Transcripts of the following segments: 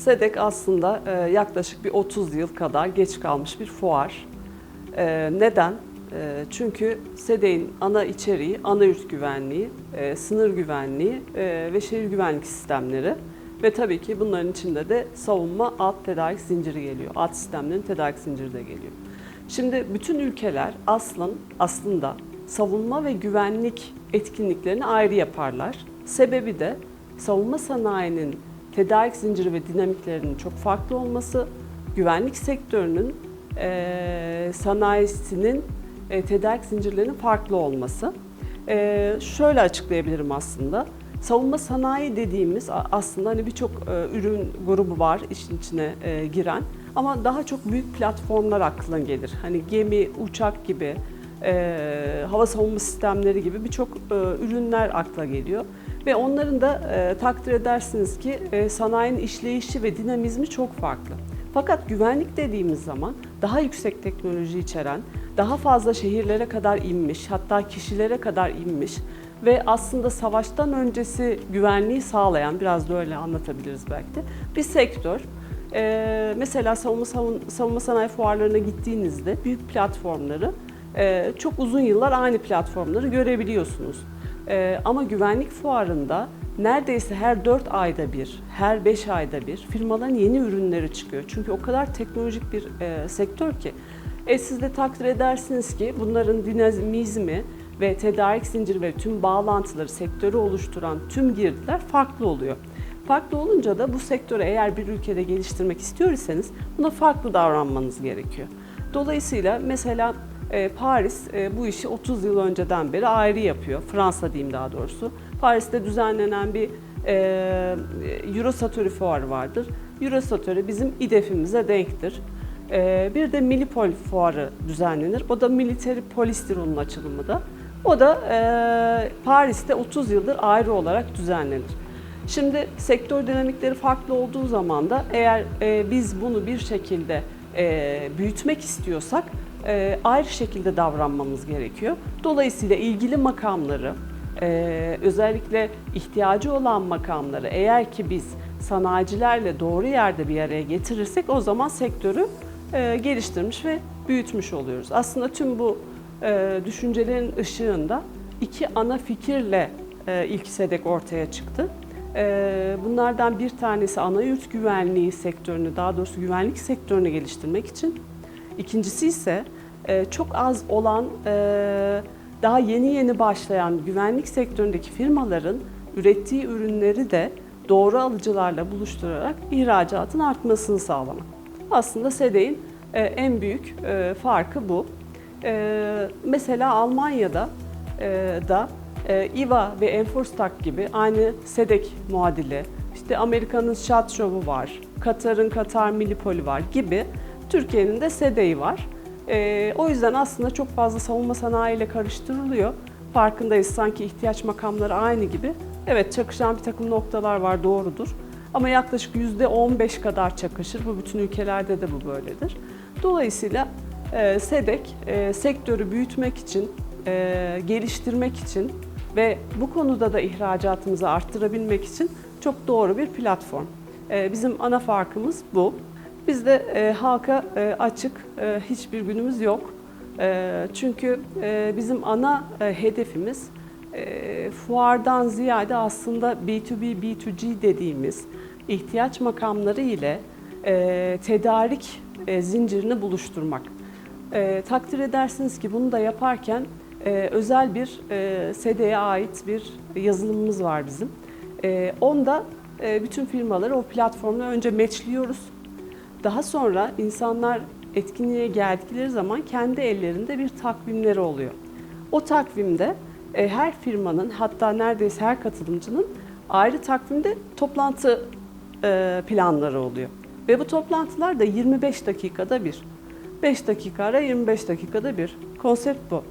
SEDEK aslında e, yaklaşık bir 30 yıl kadar geç kalmış bir fuar. E, neden? E, çünkü SEDEK'in ana içeriği, ana yurt güvenliği, sınır güvenliği ve şehir güvenlik sistemleri. Ve tabii ki bunların içinde de savunma alt tedarik zinciri geliyor. Alt sistemlerin tedarik zinciri de geliyor. Şimdi bütün ülkeler aslında, aslında savunma ve güvenlik etkinliklerini ayrı yaparlar. Sebebi de savunma sanayinin tedarik zinciri ve dinamiklerinin çok farklı olması, güvenlik sektörünün e, sanayisinin e, tedarik zincirlerinin farklı olması. E, şöyle açıklayabilirim aslında. Savunma sanayi dediğimiz aslında hani birçok e, ürün grubu var işin içine e, giren ama daha çok büyük platformlar aklına gelir. Hani gemi, uçak gibi, e, hava savunma sistemleri gibi birçok e, ürünler akla geliyor. Ve onların da e, takdir edersiniz ki e, sanayinin işleyişi ve dinamizmi çok farklı. Fakat güvenlik dediğimiz zaman daha yüksek teknoloji içeren, daha fazla şehirlere kadar inmiş, hatta kişilere kadar inmiş ve aslında savaştan öncesi güvenliği sağlayan, biraz da öyle anlatabiliriz belki de, bir sektör. Ee, mesela savunma, savun- savunma sanayi fuarlarına gittiğinizde büyük platformları e, çok uzun yıllar aynı platformları görebiliyorsunuz. Ee, ama güvenlik fuarında neredeyse her 4 ayda bir, her 5 ayda bir firmaların yeni ürünleri çıkıyor. Çünkü o kadar teknolojik bir e, sektör ki. E, siz de takdir edersiniz ki bunların dinamizmi ve tedarik zinciri ve tüm bağlantıları, sektörü oluşturan tüm girdiler farklı oluyor. Farklı olunca da bu sektörü eğer bir ülkede geliştirmek istiyor iseniz buna farklı davranmanız gerekiyor. Dolayısıyla mesela e, Paris e, bu işi 30 yıl önceden beri ayrı yapıyor. Fransa diyeyim daha doğrusu. Paris'te düzenlenen bir e, Eurosatory fuarı vardır. Eurosatory bizim İDEF'imize denktir. E, bir de Milipol fuarı düzenlenir. O da Military Policy'dir onun açılımı da. O da e, Paris'te 30 yıldır ayrı olarak düzenlenir. Şimdi sektör dinamikleri farklı olduğu zaman da eğer e, biz bunu bir şekilde e, büyütmek istiyorsak e, ayrı şekilde davranmamız gerekiyor. Dolayısıyla ilgili makamları, e, özellikle ihtiyacı olan makamları eğer ki biz sanayicilerle doğru yerde bir araya getirirsek o zaman sektörü e, geliştirmiş ve büyütmüş oluyoruz. Aslında tüm bu e, düşüncelerin ışığında iki ana fikirle e, ilk SEDEK ortaya çıktı. E, bunlardan bir tanesi ana yurt güvenliği sektörünü, daha doğrusu güvenlik sektörünü geliştirmek için. İkincisi ise e, çok az olan, e, daha yeni yeni başlayan güvenlik sektöründeki firmaların ürettiği ürünleri de doğru alıcılarla buluşturarak ihracatın artmasını sağlamak. Aslında SEDE'in e, en büyük farkı bu. Mesela Almanya'da da IVA ve Enforstag gibi aynı SEDEK muadili, işte Amerika'nın SHOT Show'u var, Katar'ın Katar Milipol'i var gibi Türkiye'nin de SEDE'yi var. E, o yüzden aslında çok fazla savunma sanayi ile karıştırılıyor. Farkındayız sanki ihtiyaç makamları aynı gibi. Evet çakışan bir takım noktalar var doğrudur. Ama yaklaşık %15 kadar çakışır. Bu bütün ülkelerde de bu böyledir. Dolayısıyla e, SEDEK e, sektörü büyütmek için, e, geliştirmek için ve bu konuda da ihracatımızı arttırabilmek için çok doğru bir platform. E, bizim ana farkımız bu. Bizde e, halka e, açık e, hiçbir günümüz yok. E, çünkü e, bizim ana e, hedefimiz e, fuardan ziyade aslında B2B, B2G dediğimiz ihtiyaç makamları ile e, tedarik e, zincirini buluşturmak. E, takdir edersiniz ki bunu da yaparken e, özel bir e, SEDE'ye ait bir yazılımımız var bizim. E, onda e, bütün firmaları o platformla önce matchliyoruz. Daha sonra insanlar etkinliğe geldikleri zaman kendi ellerinde bir takvimleri oluyor. O takvimde e, her firmanın hatta neredeyse her katılımcının ayrı takvimde toplantı e, planları oluyor. Ve bu toplantılar da 25 dakikada bir. 5 dakika ara 25 dakikada bir. Konsept bu.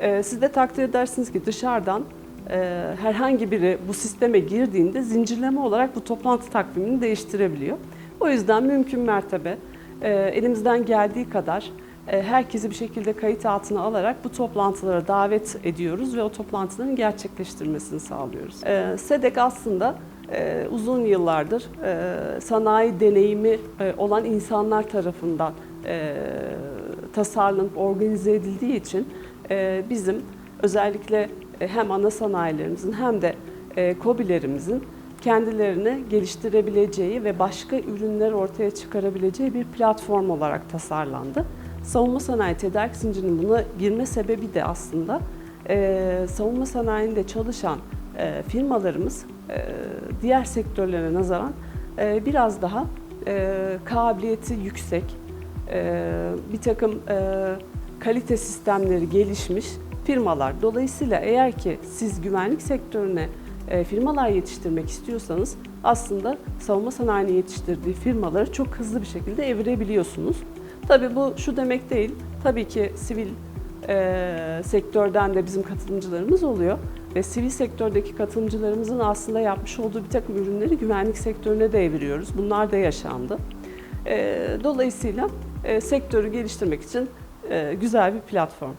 E, siz de takdir edersiniz ki dışarıdan e, herhangi biri bu sisteme girdiğinde zincirleme olarak bu toplantı takvimini değiştirebiliyor. O yüzden mümkün mertebe e, elimizden geldiği kadar e, herkesi bir şekilde kayıt altına alarak bu toplantılara davet ediyoruz ve o toplantıların gerçekleştirmesini sağlıyoruz. E, SEDEK aslında uzun yıllardır sanayi deneyimi olan insanlar tarafından tasarlanıp organize edildiği için bizim özellikle hem ana sanayilerimizin hem de KOBİ'lerimizin kendilerini geliştirebileceği ve başka ürünler ortaya çıkarabileceği bir platform olarak tasarlandı. Savunma sanayi tedarik zincirinin buna girme sebebi de aslında e, savunma sanayinde çalışan e, firmalarımız e, diğer sektörlere nazaran e, biraz daha e, kabiliyeti yüksek, e, bir takım e, kalite sistemleri gelişmiş firmalar. Dolayısıyla eğer ki siz güvenlik sektörüne firmalar yetiştirmek istiyorsanız aslında savunma sanayini yetiştirdiği firmaları çok hızlı bir şekilde evirebiliyorsunuz. Tabii bu şu demek değil. Tabii ki sivil e, sektörden de bizim katılımcılarımız oluyor ve sivil sektördeki katılımcılarımızın aslında yapmış olduğu bir takım ürünleri güvenlik sektörüne de eviriyoruz. Bunlar da yaşandı. E, dolayısıyla e, sektörü geliştirmek için e, güzel bir platform.